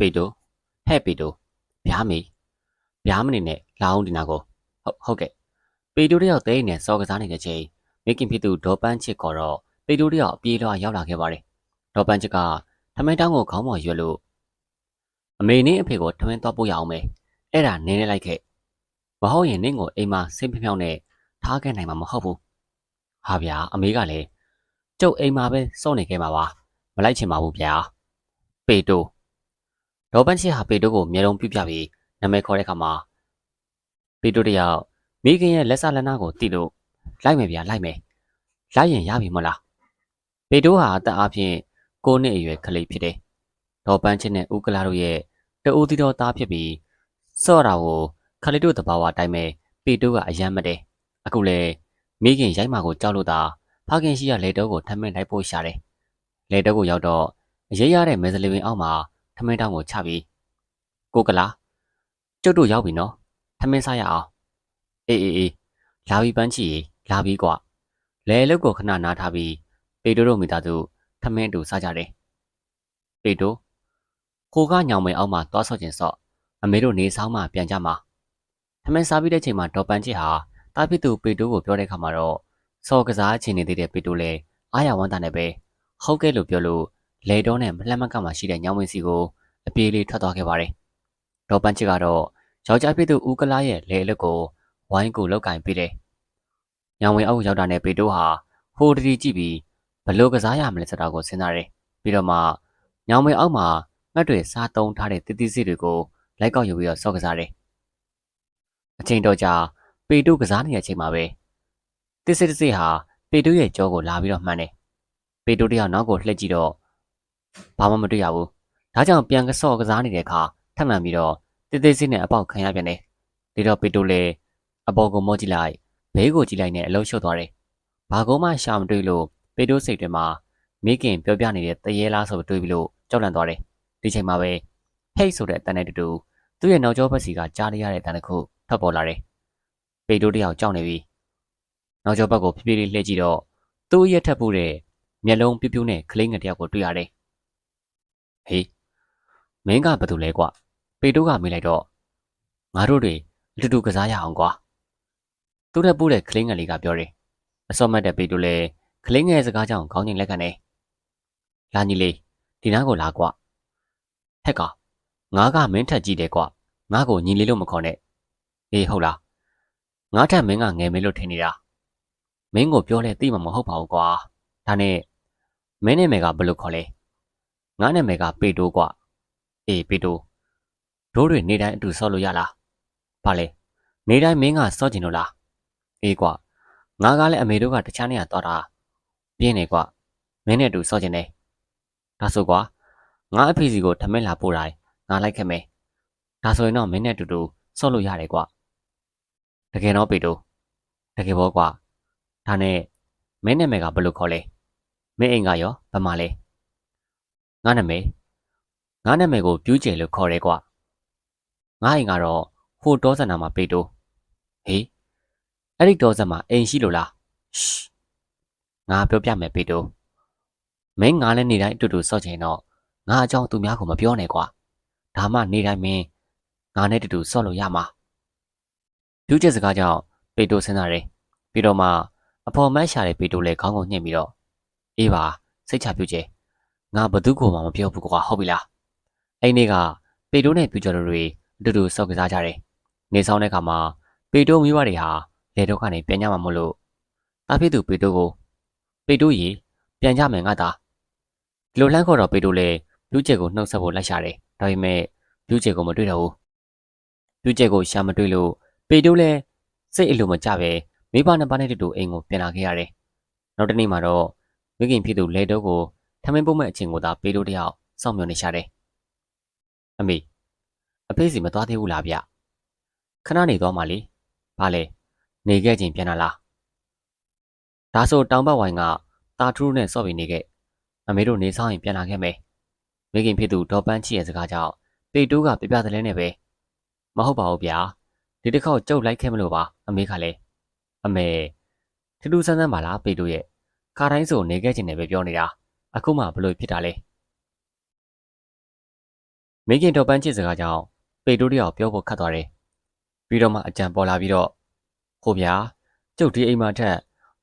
ပေတိုဟဲ့ပေတိုဗျားမေဗျားမနေနဲ့လာအောင်ဒီနာကိုဟုတ်ဟုတ်ကဲ့ပေတိုတယောက်သိနေစော်ကစားနေတဲ့ချိန်မိခင်ဖြစ်သူဒေါ်ပန်းချစ်ခေါ်တော့ပေတိုတယောက်ပြေးလွှာရောက်လာခဲ့ပါတယ်ဒေါ်ပန်းချစ်ကထမင်းတောင်းကိုခေါင်းပေါ်ရွက်လို့အမေနဲ့အဖေကိုထမင်းသွားပို့ရအောင်မယ်အဲ့ဒါနင်းနေလိုက်ခဲ့မဟုတ်ရင်နင့်ကိုအိမ်မှာစိတ်ဖြောင်းနဲ့ထားခဲ့နိုင်မှာမဟုတ်ဘူးဟာဗျာအမေကလည်းကျုပ်အိမ်မှာပဲစောင့်နေခဲ့မှာပါမလိုက်ချင်ပါဘူးဗျာပေတို ဒေါ်ပန်းချစ်ဟာပေတိုကိုမျက်လုံးပြပြပြီးနာမည်ခေါ်တဲ့အခါမှာပေတိုတယောက်မိခင်ရဲ့လက်စလက်နာကိုတိလို့လိုက်မယ်ဗျာလိုက်မယ်လိုက်ရင်ရပြီမလားပေတိုဟာအသက်အားဖြင့်ကိုနှစ်အရွယ်ကလေးဖြစ်တယ်ဒေါ်ပန်းချစ်နဲ့ဦးကလာတို့ရဲ့တူတီတော်သားဖြစ်ပြီးစော့တာကိုခလေးတို့တဘာဝအတိုင်းပဲပေတိုကအယမ်းမတယ်အခုလေမိခင်ရိုက်မာကိုကြောက်လို့သာဖခင်ရှိရလေတောကိုထမင်းလိုက်ဖို့ရှာတယ်လေတောကိုရောက်တော့အရေးရတဲ့မဲစလီဝင်အောက်မှာ ထမင်းတောင်းကိုချပြီးကိုကလာကျုပ်တို့ရောက်ပြီနော်ထမင်းစားရအောင်အေးအေးအေးလာပြီးပန်းချီလာပြီးကွာလဲလုတ်ကိုခဏနားထားပြီးပေတိုတို့မိသားစုထမင်းအတူစားကြတယ်ပေတိုကိုကညောင်မဲအောက်မှာသွားဆော့ခြင်းဆော့အမေတို့နေဆောင်မှပြန်ကြမှာထမင်းစားပြီးတဲ့ချိန်မှာဒေါ်ပန်းချစ်ဟာတားဖြစ်သူပေတိုကိုပြောတဲ့ခါမှာတော့စော်ကစားချင်နေသေးတဲ့ပေတိုလည်းအားရဝမ်းသာနဲ့ပဲဟုတ်ကဲ့လို့ပြောလို့ လေတောနဲ့မလှမ်းမကမှရှိတဲ့ညောင်ဝင်းစီကိုအပြေးလေးထွက်သွားခဲ့ပါတယ်။ဒေါ်ပန်းချစ်ကတော့ယောက်ျားဖြစ်သူဦးကလာရဲ့လေအလုပ်ကိုဝိုင်းကိုလောက်ကင်ပေးတယ်။ညောင်ဝင်းအောက်ရောက်တာနဲ့ပေတိုဟာဟိုတတိကြည့်ပြီးဘလို့ကစားရမလဲဆိုတာကိုစဉ်းစားတယ်။ပြီးတော့မှညောင်ဝင်းအောက်မှာငှက်တွေစားသုံးထားတဲ့တတိစီတွေကိုလိုက်ကောက်ယူပြီးတော့စော့ကစားတယ်။အချိန်တော့ကြာပေတိုကစားနေတဲ့အချိန်မှာပဲတစ်စစ်တစ်စစ်ဟာပေတိုရဲ့ကြောကိုလာပြီးတော့မှန်းတယ်။ပေတိုတယောက်နောက်ကိုလှည့်ကြည့်တော့ ဘာမှမတွေ့ရဘူး။ဒါကြောင့်ပြန်ကဆော့ကစားနေတဲ့အခါထပ်မှန်ပြီးတော့တစ်တစ်စစ်နဲ့အပေါက်ခံရပြန်တယ်။ဒီတော့ပေတိုလည်းအပေါ်ကိုမော့ကြည့်လိုက်ဘေးကိုကြည့်လိုက်နဲ့အလုံးရှုပ်သွားတယ်။ဘာကုန်းမှရှာမတွေ့လို့ပေတိုစိတ်တွေမှာမိခင်ပြောပြနေတဲ့တရေလားဆိုတွေးပြီးလို့ကြောက်လန့်သွားတယ်။ဒီချိန်မှာပဲဟိတ်ဆိုတဲ့အတန်နဲ့တူတူသူ့ရဲ့နောက်ကျောဘက်စီကကြားရတဲ့အတန်တစ်ခုထွက်ပေါ်လာတယ်။ပေတိုတယောက်ကြောက်နေပြီ။နောက်ကျောဘက်ကိုဖြည်းဖြည်းလေးလှည့်ကြည့်တော့သူ့ရဲ့ထပ်ဖို့တဲ့မျက်လုံးပြူးပြူးနဲ့ကလေးငယ်တယောက်ကိုတွေ့ရတယ်။ ဟေးမင်းကဘာတူလဲကွ။ပေတိုးကမေးလိုက်တော့ငါတို့တွေအတူတူကစားရအောင်ကွာ။သူ့ထက်ပိုးတဲ့ကလေးငယ်လေးကပြောတယ်။အစောမတ်တဲ့ပေတိုးလည်းကလေးငယ်စကားကြောင့်ခေါင်းငိမ်လက်ခံနေ။လာညီလေးဒီနားကိုလာကွ။ဟက်ကငါကမင်းထက်ကြည့်တယ်ကွ။ငါ့ကိုညီလေးလို့မခေါ်နဲ့။အေးဟုတ်လား။ငါထက်မင်းကငယ်မေးလို့ထင်နေတာ။မင်းကိုပြောလဲသိမှာမဟုတ်ပါဘူးကွာ။ဒါနဲ့မင်းနာမည်ကဘယ်လိုခေါ်လဲ ငါနာမည်ကပေတိုးကွအေးပေတိုးတို့တွေနေတိုင်းအတူဆော့လို့ရလားဘာလဲနေတိုင်းမင်းကဆော့ကျင်လို့လားအေးကွငါကလည်းအမေတို့ကတခြားနေရာသွားတာပြင်းနေကွမင်းနဲ့အတူဆော့ကျင်တယ်ဒါဆိုကွာငါအဖေစီကိုထမင်းလာပို့တိုင်းငါလိုက်ခဲ့မယ်ဒါဆိုရင်တော့မင်းနဲ့အတူတူဆော့လို့ရတယ်ကွတကယ်တော့ပေတိုးတကယ်ပေါ့ကွဒါနဲ့မင်းနာမည်ကဘယ်လိုခေါ်လဲမင်းအိမ်ကရောဘယ်မှာလဲ ငါနာမည်ငါနာမည်ကိုပြူးကျယ်လို့ခေါ်ရဲကွာငါအိမ်ကတော့ဟိုတောဆန္ဒမှာပေတိုးဟေးအဲ့ဒီတောဆန္ဒမှာအိမ်ရှိလို့လားရှ်ငါပြောပြမယ်ပေတိုးမင်းငါလည်းနေတိုင်းအတူတူစော့ချင်တော့ငါအကြောင်းသူများကိုမပြောနဲ့ကွာဒါမှနေတိုင်းမင်းငါနဲ့တူတူစော့လို့ရမှာပြူးကျယ်စကားကြောင့်ပေတိုးစဉ်းစားတယ်ပြီးတော့မှအဖော်မတ်ရှာတဲ့ပေတိုးလည်းခေါင်းကိုညှစ်ပြီးတော့အေးပါစိတ်ချပြုကျဲငါ ဘသူ့ကိုမှမပြောဘူးကွာဟုတ်ပြီလားအဲ့နေ့ကပေတိုးနဲ့ပြူကျော်တို့တွေအတူတူစောက်ကစားကြတယ်နေဆောင်တဲ့ခါမှာပေတိုးမိဘတွေဟာလေတော့ကနေပြန်ကြမှာမို့လို့တာဖြစ်သူပေတိုးကိုပေတိုးရီပြန်ကြမယ်ငါသားဒီလိုလှမ်းခေါ်တော့ပေတိုးလည်းပြူကျဲကိုနှုတ်ဆက်ဖို့လိုက်ရှာတယ်ဒါပေမဲ့ပြူကျဲကိုမတွေ့တော့ဘူးပြူကျဲကိုရှာမတွေ့လို့ပေတိုးလည်းစိတ်အလိုမကျပဲမိဘနှစ်ပါးနဲ့တူတူအိမ်ကိုပြန်လာခဲ့ရတယ်နောက်တစ်နေ့မှာတော့မိခင်ဖြစ်သူလေတုပ်ကို ထမင်းပုတ်မဲ့အချိန်ကိုသာပေးလို့တယောက်စောင့်မျှော်နေရှာတယ်။အမေအဖေးစီမသွားသေးဘူးလားဗျ။ခဏနေသွားမှလေ။ဘာလဲနေခဲ့ချင်းပြန်လာလား။ဒါဆိုတောင်ဘက်ဝိုင်းကတာထူးနဲ့စော့ပြီးနေခဲ့။အမေတို့နေဆောင်ရင်ပြန်လာခဲ့မယ်။မိခင်ဖြစ်သူဒေါ်ပန်းချီရဲ့စကားကြောင့်ပေတိုးကပြပြသလဲနဲ့ပဲ။မဟုတ်ပါဘူးဗျာ။ဒီတစ်ခေါက်ကြုတ်လိုက်ခဲ့မလို့ပါအမေကလည်းအမေထူးထူးဆန်းဆန်းပါလားပေတိုးရဲ့ခါတိုင်းဆိုနေခဲ့ခြင်းနဲ့ပဲပြောနေတာ အခုမှဘလို့ဖြစ်တာလဲမင်းကင်တော်ပန်းချစ်စကားကြောင့်ပေတိုးတယောက်ပြောဖို့ခတ်သွားတယ်ပြီးတော့မှအကြံပေါ်လာပြီးတော့ဟိုဗျာကျုပ်ဒီအိမ်မှာထက်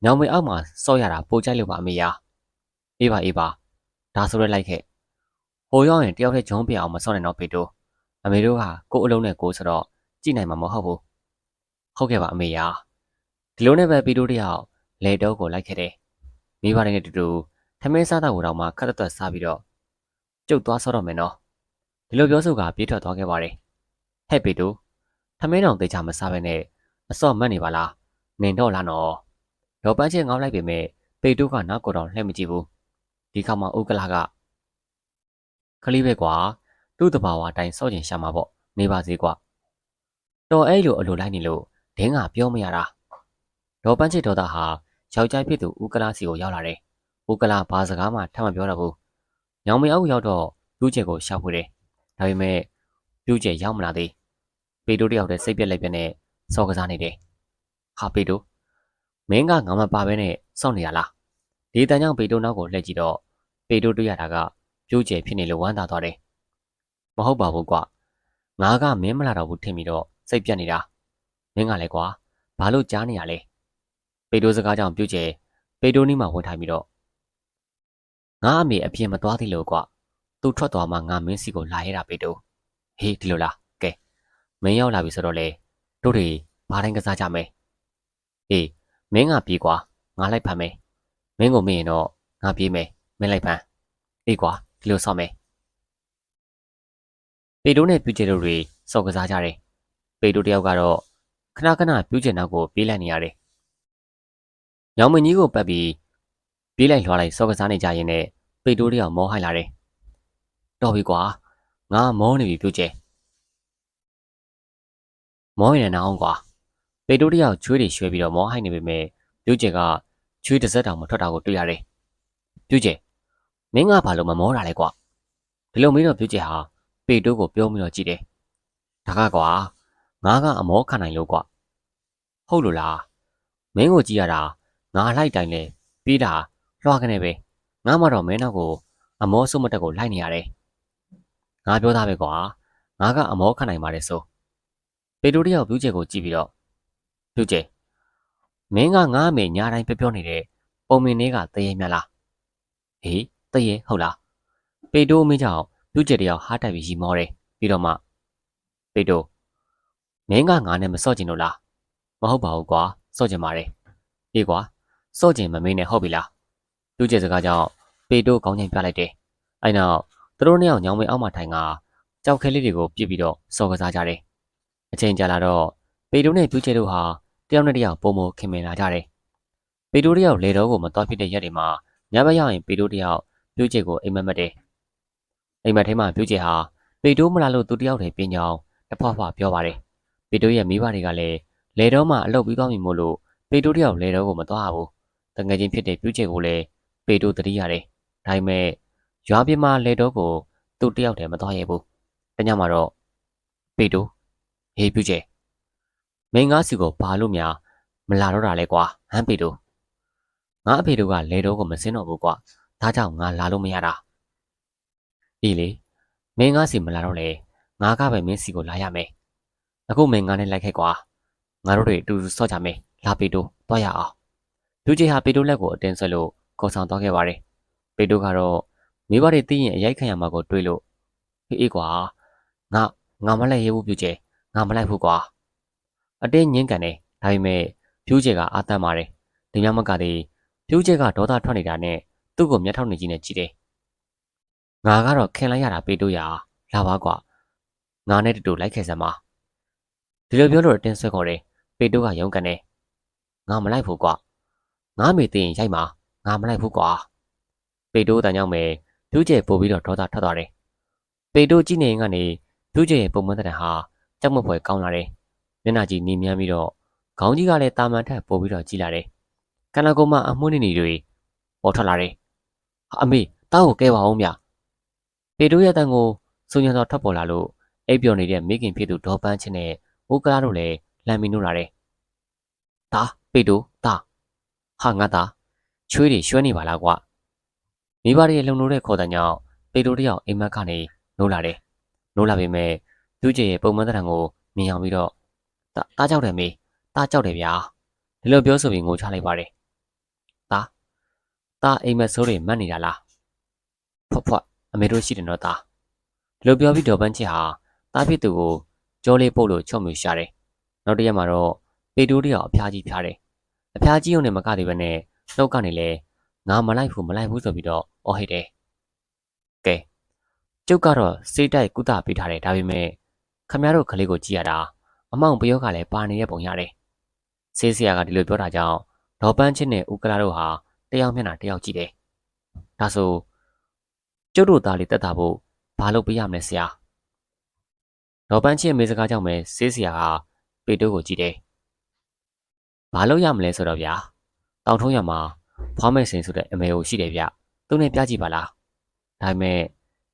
ညောင်မင်းအောက်မှာစော့ရတာပိုကြိုက်လို့ပါအမေယာအေးပါအေးပါဒါဆိုရဲလိုက်ခဲ့ဟိုရောက်ရင်တယောက်တည်းဂျုံပြအောင်မစော့နဲ့တော့ပေတိုးအမေတို့ကကို့အလုံးနဲ့ကိုဆိုတော့ကြည့်နိုင်မှာမဟုတ်ဘူးဟုတ်ကဲ့ပါအမေယာဒီလိုနဲ့ပဲပေတိုးတယောက်လေတော့ကိုလိုက်ခဲ့တယ်မိဘတွေနဲ့တူတူ ထမင်းစားတော့တော့မှခက်သက်စားပြီးတော့ကျုပ်သွားစော့တော့မယ်နော်ဒီလိုပြောဆိုကပြေးထွက်သွားခဲ့ပါတယ်ဟဲ့ပေတိုးထမင်းတော်သေးချာမစားဘဲနဲ့အစော့မတ်နေပါလားနင်တော့လားနော်ဒေါ်ပန်းချင်းငေါက်လိုက်ပေမဲ့ပေတိုးကနောက်ကိုတော့လှည့်မကြည့်ဘူးဒီခါမှဥက္ကလာကခလေးပဲကွာသူ့တဘာဝအတိုင်းစော့ကျင်ရှာမှာပေါ့နေပါစေကွာတော်အဲ့လိုအလိုလိုက်နေလို့ဒင်းကပြောမရတာဒေါ်ပန်းချစ်ဒေါ်သားဟာယောက်ျားဖြစ်သူဥက္ကလာစီကိုရောက်လာတယ် ဥက္ကလာဘာစကားမှထပ်မပြောတော့ဘူးညောင်မအောက်ရောက်တော့ပြူးကျဲကိုရှာဖွေတယ်ဒါပေမဲ့ပြူးကျဲရောက်မလာသေးပေတိုးတယောက်တည်းစိတ်ပြက်လိုက်ပြက်နဲ့စော်ကစားနေတယ်ဟာပေတိုးမင်းကငါမပါဘဲနဲ့စောင့်နေရလားဒီတန်ကြောင့်ပေတိုးနောက်ကိုလှည့်ကြည့်တော့ပေတိုးတွေ့ရတာကပြိုးကျယ်ဖြစ်နေလို့ဝမ်းသာသွားတယ်မဟုတ်ပါဘူးကွာငါကမင်းမလာတော့ဘူးထင်ပြီးတော့စိတ်ပြက်နေတာမင်းကလည်းကွာဘာလို့ကြားနေရလဲပေတိုးစကားကြောင့်ပြိုးကျယ်ပေတိုးနီးမှာဝင်ထိုင်ပြီးတော့ ငါအမေအပြင်မသွားသေးလို့ကွာသူထွက်သွားမှငါမင်းစီကိုလာရတာပေတိုးဟေးဒီလိုလားကဲမင်းရောက်လာပြီဆိုတော့လေတို့တွေဘာတိုင်းကစားကြမယ်အေးမင်းကပြေးကွာငါလိုက်ဖမ်းမယ်မင်းကိုမင်းရင်တော့ငါပြေးမယ်မင်းလိုက်ဖမ်းအေးကွာဒီလိုဆောက်မယ်ပေတိုးနဲ့ပြူကျဲတို့တွေစော်ကစားကြတယ်ပေတိုးတယောက်ကတော့ခဏခဏပြူကျဲနောက်ကိုပြေးလိုက်နေရတယ်ညောင်မင်းကြီးကိုပတ်ပြီး ပြေးလိုက်လွှားလိုက်စော်ကစားနေကြရင်နဲ့ပေတိုးတယောက်မောဟိုက်လာတယ်တော်ပြီကွာငါမောနေပြီပြူကျဲမောရင်လည်းနာအောင်ကွာပေတိုးတယောက်ချွေးတွေရွှဲပြီးတော့မောဟိုက်နေပေမဲ့ပြူကျဲကချွေးတစ်စက်တောင်မထွက်တာကိုတွေ့ရတယ်ပြူကျဲမင်းကဘာလို့မမောတာလဲကွာဒီလိုမေးတော့ပြူကျဲဟာပေတိုးကိုပြောပြီးတော့ကြည့်တယ်ဒါကကွာငါကအမောခံနိုင်လို့ကွာဟုတ်လို့လားမင်းကိုကြည့်ရတာငါလိုက်တိုင်းလဲပြေးတာ လွှားကနေပဲငါမှတော့မင်းနောက်ကိုအမောစုမတက်ကိုလိုက်နေရတယ်ငါပြောသားပဲကွာငါကအမောခံနိုင်ပါတယ်ဆိုပေတိုးတယောက်ပြူကျဲကိုကြည့်ပြီးတော့ပြူကျဲမင်းကငါအမေညာတိုင်းပြောပြောနေတဲ့ပုံမင်းလေးကတရေမြတ်လားဟေးတရေဟုတ်လားပေတိုးမင်းကြောင့်ပြူကျဲတယောက်ဟားတက်ပြီးရီမောတယ်ပြီးတော့မှပေတိုးမင်းကငါနဲ့မစော့ကျင်လို့လားမဟုတ်ပါဘူးကွာစော့ကျင်ပါတယ်အေးကွာစော့ကျင်မမင်းနဲ့ဟုတ်ပြီလား ပြူကျဲစကားကြောင့်ပေတိုးကောင်းချင်းပြလိုက်တယ်အဲ့နောက်သူတို့နှစ်ယောက်ညောင်မင်းအောက်မှာထိုင်ကကြောက်ခဲလေးတွေကိုပြစ်ပြီးတော့စော်ကစားကြတယ်အချိန်ကြာလာတော့ပေတိုးနဲ့ပြူကျဲတို့ဟာတယောက်နဲ့တယောက်ပုံမခင်မင်လာကြတယ်။ပေတိုးတယောက်လေတော့ကိုမတော်ဖြစ်တဲ့ရက်တွေမှာညဘက်ရောက်ရင်ပေတိုးတယောက်ပြိုးကျဲကိုအိမ်မက်မက်တယ်။အိမ်မက်ထဲမှာပြိုးကျဲဟာပေတိုးမလာလို့သူတယောက်တည်းပြင်းကြောင်းတဖွားဖွားပြောပါတယ်။ပေတိုးရဲ့မိဘတွေကလည်းလေတော့မှအလုပ်ပြီးသွားပြီမို့လို့ပေတိုးတယောက်လေတော့ကိုမသွားဘူး။တငယ်ချင်းဖြစ်တဲ့ပြိုးကျဲကိုလည်း ပေတိုးတတိရတယ်။ဒါပေမဲ့ရွာပြမလေတော့ကိုသူတယောက်တည်းမသွားရဘူး။တညမှာတော့ပေတိုးဟေးပြိုးကျဲမင်းငါးစီကိုဘာလို့များမလာတော့တာလဲကွာဟမ်ပေတို့ငါအဖေတို့ကလေတော့ကိုမစင်းတော့ဘူးကွာဒါကြောင့်ငါလာလို့မရတာအေးလေမင်းငါးစီမလာတော့လေငါကပဲမင်းစီကိုလာရမယ်အခုမင်းငါနဲ့လိုက်ခဲ့ကွာငါတို့တွေအတူတူဆော့ကြမယ်လာပေတို့သွားရအောင်လူကြီးဟာပေတို့လက်ကိုအတင်းဆွဲလို့ ခေါ်ဆောင်သွားခဲ့ပါတယ်ပေတို့ကတော့မိဘတွေသိရင်အရိုက်ခံရမှာကိုတွေးလို့ဟေးအေးကွာငါငါမလိုက်ရဘူးပြူကျဲငါမလိုက်ဘူးကွာအတင်းညင်းကန်တယ်ဒါပေမဲ့ဖြူးကျဲကအာတတ်ပါတယ်ဒီညမကတည်းဖြူးကျဲကဒေါသထွက်နေတာနဲ့သူ့ကိုမျက်ထောက်နေကြီးနဲ့ကြည့်တယ်ငါကတော့ခင်လိုက်ရတာပေးတို့ရလာပါကွာငါနဲ့တူတူလိုက်ခဲ့စမ်းပါဒီလိုပြောလို့အတင်းဆွဲခေါ်တယ်ပေတိုးကရုန်းကန်တယ်ငါမလိုက်ဘူးကွာငါမေသိရင်ရိုက်မှာ ငါမလိုက်ဘူးကွာပေတိုးတန်ကြောင့်ပဲဖြူးကျဲပို့ပြီးတော့ဒေါသထွက်သွားတယ်ပေတိုးကြည့်နေရင်ကနေဖြူးကျဲရဲ့ပုံမှန်တဲ့ဟာကြောက်မဖွယ်ကောင်းလာတယ်မျက်နှာကြီးနေမြန်းပြီးတော့ခေါင်းကြီးကလည်းတာမန်ထက်ပိုပြီးတော့ကြီးလာတယ်။ကန္နာကုန်းမှာအမွှန်းနေနေတွေပေါ်ထွက်လာတယ်။အမေတောက်ကိုကဲပါအောင်ဗျ။ပေတိုးရဲ့တန်ကိုစုံညံတော်ထွက်ပေါ်လာလို့အိပ်ပျော်နေတဲ့မိခင်ဖြစ်သူဒေါ်ပန်းချင်းနဲ့ဝိုးကလာတို့လည်းလမ်းမီနိုးလာတယ်။ဒါပေတိုးဒါဟာငါသား ချွေးတွေရွှဲနေပါလားကွ။မိဘတွေလုံလို့တဲ့ခေါ်တဲ့ညောင်ပေတိုးတယောက်အိမ်မက်ကနေနိုးလာတယ်။နိုးလာပေမဲ့သူ့ကျရဲ့ပုံမှန်တံကိုမြင်အောင်ပြီးတော့တာတားကြောက်တယ်မေတားကြောက်တယ်ဗျာဒီလိုပြောဆိုပြီးငိုချလိုက်ပါတယ်တာတာအိမ်မက်ဆိုးတွေမှတ်နေတာလားဖွက်ဖွက်အမေတို့ရှိတယ်နော်တာဒီလိုပြောပြီးဒေါ်ပန်းချစ်ဟာတားဖြစ်သူကိုကြောလေးပုတ်လို့ချုံမြူရှာတယ်နောက်တစ်ရက်မှာတော့ပေတိုးတယောက်အဖျားကြီးဖျားတယ်အဖျားကြီးုံနဲ့မကသေးပဲနဲ့ နှုတ်ကနေလဲငါမလိုက်ဘူးမလိုက်ဘူးဆိုပြီးတော့အော်ဟစ်တယ်ကဲကျုပ်ကတော့စေးတိုက်ကုသပေးထားတယ်ဒါပေမဲ့ခမရတို့ကလေးကိုကြည့်ရတာအမောင်ပယောကလည်းပါနေတဲ့ပုံရတယ်ဆေးဆရာကဒီလိုပြောတာကြောင့်ဒေါ်ပန်းချစ်နဲ့ဦးကလာတို့ဟာတယောက်မျက်နှာတယောက်ကြည့်တယ်ဒါဆိုကျုပ်တို့သားလေးတက်တာဖို့ဘာလုပ်ပေးရမလဲဆရာဒေါ်ပန်းချစ်မေးစကားကြောင့်ပဲဆေးဆရာကပေတိုးကိုကြည့်တယ်ဘာလုပ်ရမလဲဆိုတော့ဗျာ တောင်ထုံးရမှာဖွားမဲ့စင်ဆိုတဲ့အမေကိုရှိတယ်ဗျသူနဲ့ပြကြည့်ပါလားဒါပေမဲ့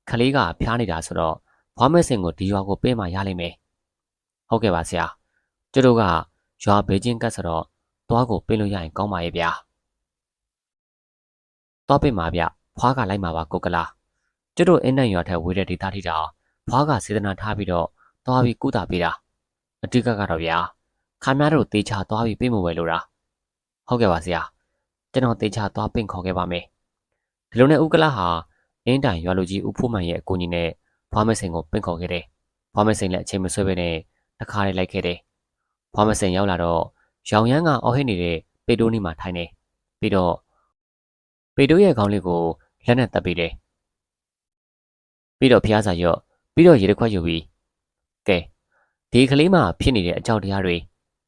ခလေးကဖျားနေတာဆိုတော့ဖွားမဲ့စင်ကိုဒီရွာကိုပေးမှရလိမ့်မယ်ဟုတ်ကဲ့ပါဆရာကျတို့ကရွာဘေးချင်းကတ်ဆိုတော့သွားကိုပေးလို့ရရင်ကောင်းပါရဲ့ဗျာသွားပေးမှာဗျဖွားကလိုက်မှာပါကိုကလာကျတို့အင်းနဲ့ရွာထက်ဝေးတဲ့ဒေသထိတောင်ဖွားကစေတနာထားပြီးတော့သွားပြီးကုသပေးတာအတိတ်ကတော့ဗျာခါများတို့တေချာသွားပြီးပေးမှုပဲလို့တာ ဟုတ်ကဲ့ပါဆရာကျွန်တော်တေချာသွားပင့်ခေါ်ခဲ့ပါမယ်ဒီလိုနဲ့ဥက္ကလာဟာအင်းတိုင်ရွာလူကြီးဦးဖိုးမှန်ရဲ့အကူအညီနဲ့ဖွားမစိန်ကိုပင့်ခေါ်ခဲ့တယ်ဖွားမစိန်လည်းအချိန်မဆွဲဘဲနဲ့တစ်ခါလေးလိုက်ခဲ့တယ်ဖွားမစိန်ရောက်လာတော့ရောင်ရမ်းကအော်ဟစ်နေတဲ့ပေတိုးနီမှာထိုင်နေပြီးတော့ပေတိုးရဲ့ခေါင်းလေးကိုလက်နဲ့တပ်ပေးတယ်ပြီးတော့ဖျားစာရော့ပြီးတော့ရေတစ်ခွက်ယူပြီးကဲဒီကလေးမှဖြစ်နေတဲ့အကြောက်တရားတွေ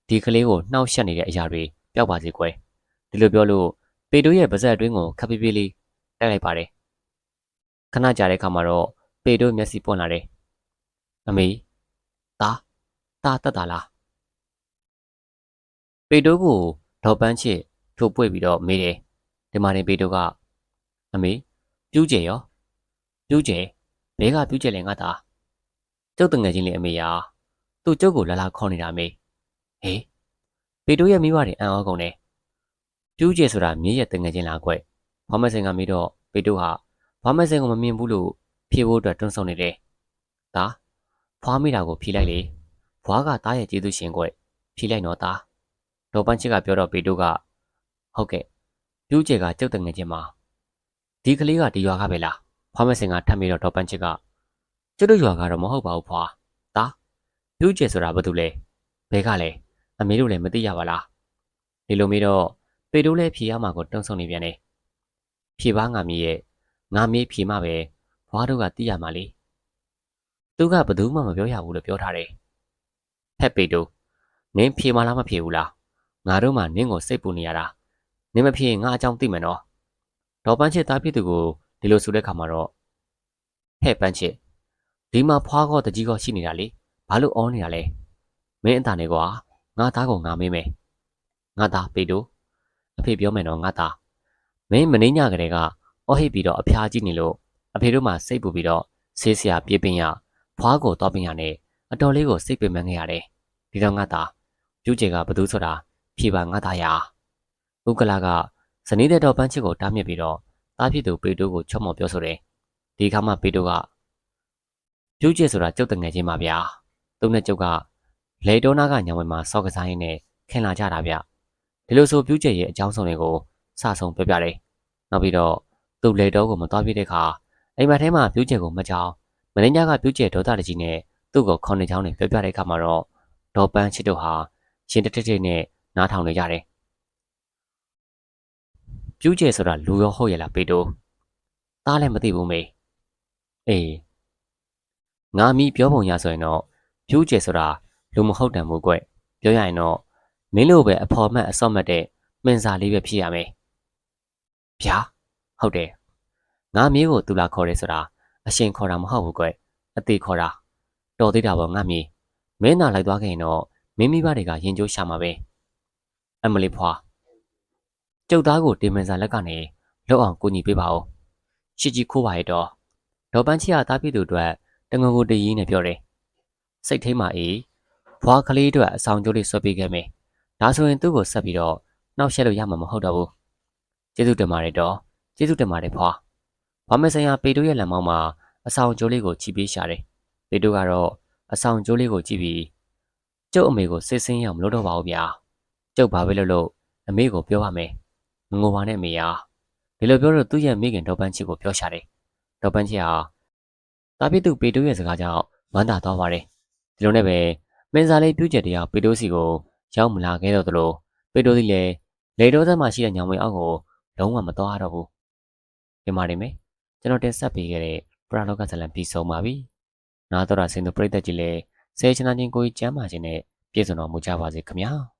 ဒီကလေးကိုနှောက်ယှက်နေတဲ့အရာတွေ ပျောက်ပါစေကွယ်ဒီလိုပြောလို့ပေတိုးရဲ့ပါဇက်အတွင်းကိုခပ်ပြေးပြေးလေးတိုက်လိုက်ပါတယ်ခဏကြာတဲ့အခါမှာတော့ပေတိုးမျက်စိပွင့်လာတယ်အမေတာတာတက်တာလားပေတိုးကိုဒေါ်ပန်းချစ်ထိုးပွေပြီးတော့မေးတယ်ဒီမှာနေပေတိုးကအမေပြူးကျယ်ရောပြူးကျယ်ဘဲကပြူးကျယ်လဲငါသားကျုပ်တငယ်ချင်းလေးအမေယာသူ့ကျုပ်ကိုလာလာခေါ်နေတာမေဟေး ပေတိုးရဲ့မိဘတွေအံ့ဩကုန်တယ်ပြူးကျယ်ဆိုတာမြေရဲ့တငယ်ချင်းလားကွဘာမစင်ကမေးတော့ပေတိုးဟာဘာမစင်ကိုမမြင်ဘူးလို့ဖြေဖို့အတွက်တွန်းဆုံနေတယ်ဒါဖွားမိတာကိုဖြေလိုက်လေဘွားကတားရဲ့ကျေးဇူးရှင်ကွဖြေလိုက်တော့တာဒေါ်ပန်းချစ်ကပြောတော့ပေတိုးကဟုတ်ကဲ့ပြူးကျယ်ကကျုပ်တငယ်ချင်းမှာဒီကလေးကဒီရွာကပဲလားဖွားမစင်ကထပ်ပြီးတော့ဒေါ်ပန်းချစ်ကကျုပ်တို့ရွာကတော့မဟုတ်ပါဘူးဖွာတာပြူးကျယ်ဆိုတာဘာတူလဲဘဲကလဲ အမေတို့လည်းမသိရပါလားဒီလိုမျိုးတော့ပေတိုးလည်းဖြေရမှာကိုတုံးဆုံနေပြန်တယ်ဖြေပါငါမီးရဲ့ငါမေးဖြေမှပဲဘွားတို့ကသိရမှာလေသူကဘယ်သူမှမပြောရဘူးလို့ပြောထားတယ်ဟက်ပေတိုးနင်းဖြေမလားမဖြေဘူးလားငါတို့မှနင်းကိုစိတ်ပူနေရတာနင်းမဖြေငါအကြောင်းသိမယ်နော်ဒေါ်ပန်းချစ်သားဖြစ်သူကိုဒီလိုဆိုတဲ့ခါမှာတော့ဟဲ့ပန်းချစ်ဒီမှာဖွားကောတကြီးကောရှိနေတာလေဘာလို့အောနေတာလဲမင်းအတန်နေကွာ ငါသားကိုငါမေးမယ်ငါသားပေတိုးအဖေပြောမယ်နော်ငါသားမင်းမင်းညကလေးကအော်ဟစ်ပြီးတော့အဖျားကြည့်နေလို့အဖေတို့မှစိတ်ပူပြီးတော့ဆေးဆရာပြေးပင်ရဖွားကိုတော့ပင်ရနဲ့အတော်လေးကိုစိတ်ပင်ပန်းခဲ့ရတယ်ဒီတော့ငါသားပြူးကျေကဘသူဆိုတာဖြေပါငါသားရာဥက္ကလာကဇနီးတဲ့တော်ပန်းချစ်ကိုတားမြစ်ပြီးတော့တားဖြစ်သူပေတိုးကိုချော့မော်ပြောဆိုတယ်ဒီခါမှပေတိုးကပြူးကျေဆိုတာကျုပ်တငယ်ချင်းပါဗျာသူနဲ့ကျုပ်က လေတောနာကညောင်ဝဲမှာစောက်ကစားရင်းနဲ့ခင်လာကြတာဗျဒီလိုဆိုပြူးကျေရဲ့အကြောင်းဆုံးတွေကိုစဆုံပြောပြတယ်နောက်ပြီးတော့သူ့လေတောကိုမသွားပြတဲ့အခါအိမ်မက်ထဲမှာပြူးကျေကိုမကြောင်မင်းညာကပြူးကျေဒေါသတကြီးနဲ့သူ့ကိုခေါင်းနေချောင်းနဲ့ပြောပြတဲ့အခါမှာတော့ဒေါ်ပန်းချစ်တို့ဟာရှင်တက်တက်နဲ့နားထောင်နေကြတယ်ပြူးကျေဆိုတာလူရောဟုတ်ရဲ့လားပေတိုးသားလည်းမသိဘူးမေအေးငါမီးပြောပုံရဆိုရင်တော့ပြူးကျေဆိုတာ လူမဟုတ်တယ်မို့ကွပြောရရင်တော့မင်းလိုပဲအဖော်မှတ်အစော့မှတ်တဲ့မင်းစာလေးပဲဖြစ်ရမယ်ဗျာဟုတ်တယ်ငါမီးကိုသူလာခေါ်ရဲဆိုတာအရှင်ခေါ်တာမဟုတ်ဘူးကွအသေးခေါ်တာတော်သေးတာပေါ့ငါမီးမင်းသာလိုက်သွားခဲ့ရင်တော့မင်းမိဘတွေကရင်ကျိုးရှာမှာပဲအမလီဖွာကျုပ်သားကိုတင်မန်စာလက်ကနေလောက်အောင်ကိုညီပေးပါဦးရှစ်ကြီးခိုးပါရဲ့တော့ဒေါ်ပန်းချီကတားပြသူအတွက်တငုံကိုတရီးနဲ့ပြောတယ်စိတ်ထိမှအေး ဘွားကလေးအတွက်အဆောင်ကျိုးလေးဆွဲပေးခဲ့မယ်ဒါဆိုရင်သူ့ကိုဆက်ပြီးတော့နှောက်ရှက်လို့ရမှာမဟုတ်တော့ဘူးကျေးဇူးတင်ပါတယ်တော့ကျေးဇူးတင်ပါတယ်ဖွာဘာမဆိုင်ရာပေတိုးရဲ့လမ်းမောင်းမှာအဆောင်ကျိုးလေးကိုချီပေးရှာတယ်ပေတိုကတော့အဆောင်ကျိုးလေးကိုကြည့်ပြီးကျုပ်အမေကိုစစ်စင်းရအောင်မလုပ်တော့ပါဘူးဗျာကျုပ်ဘာပဲလုပ်လို့အမေကိုပြောပါမယ်မငိုပါနဲ့အမေယာဒီလိုပြောတော့သူ့ရဲ့မိခင်ဒေါ်ပန်းချစ်ကိုပြောရှာတယ်ဒေါ်ပန်းချစ်ဟာတာပြစ်သူပေတိုရဲ့စကားကြောင့်ဝမ်းသာသွားပါတယ်ဒီလိုနဲ့ပဲ မင်းစားလေးပြုတ်ချက်တရားပေတိုစီကိုရောက်မလာခဲ့တော့သလိုပေတိုစီလည်းလေတော်သက်မှရှိတဲ့ညောင်မင်းအောက်ကိုလုံးဝမသွားတော့ဘူးဒီမှာနေမယ်ကျွန်တော်တင်ဆက်ပေးခဲ့တဲ့ပရာလောကဇလံပြီးဆုံးပါပြီနားတော်တာစင်သူပရိသတ်ကြီးလည်းဆယ်ချနာချင်းကိုကြီးကျမ်းမာခြင်းနဲ့ပြည့်စုံတော်မူကြပါစေခင်ဗျာ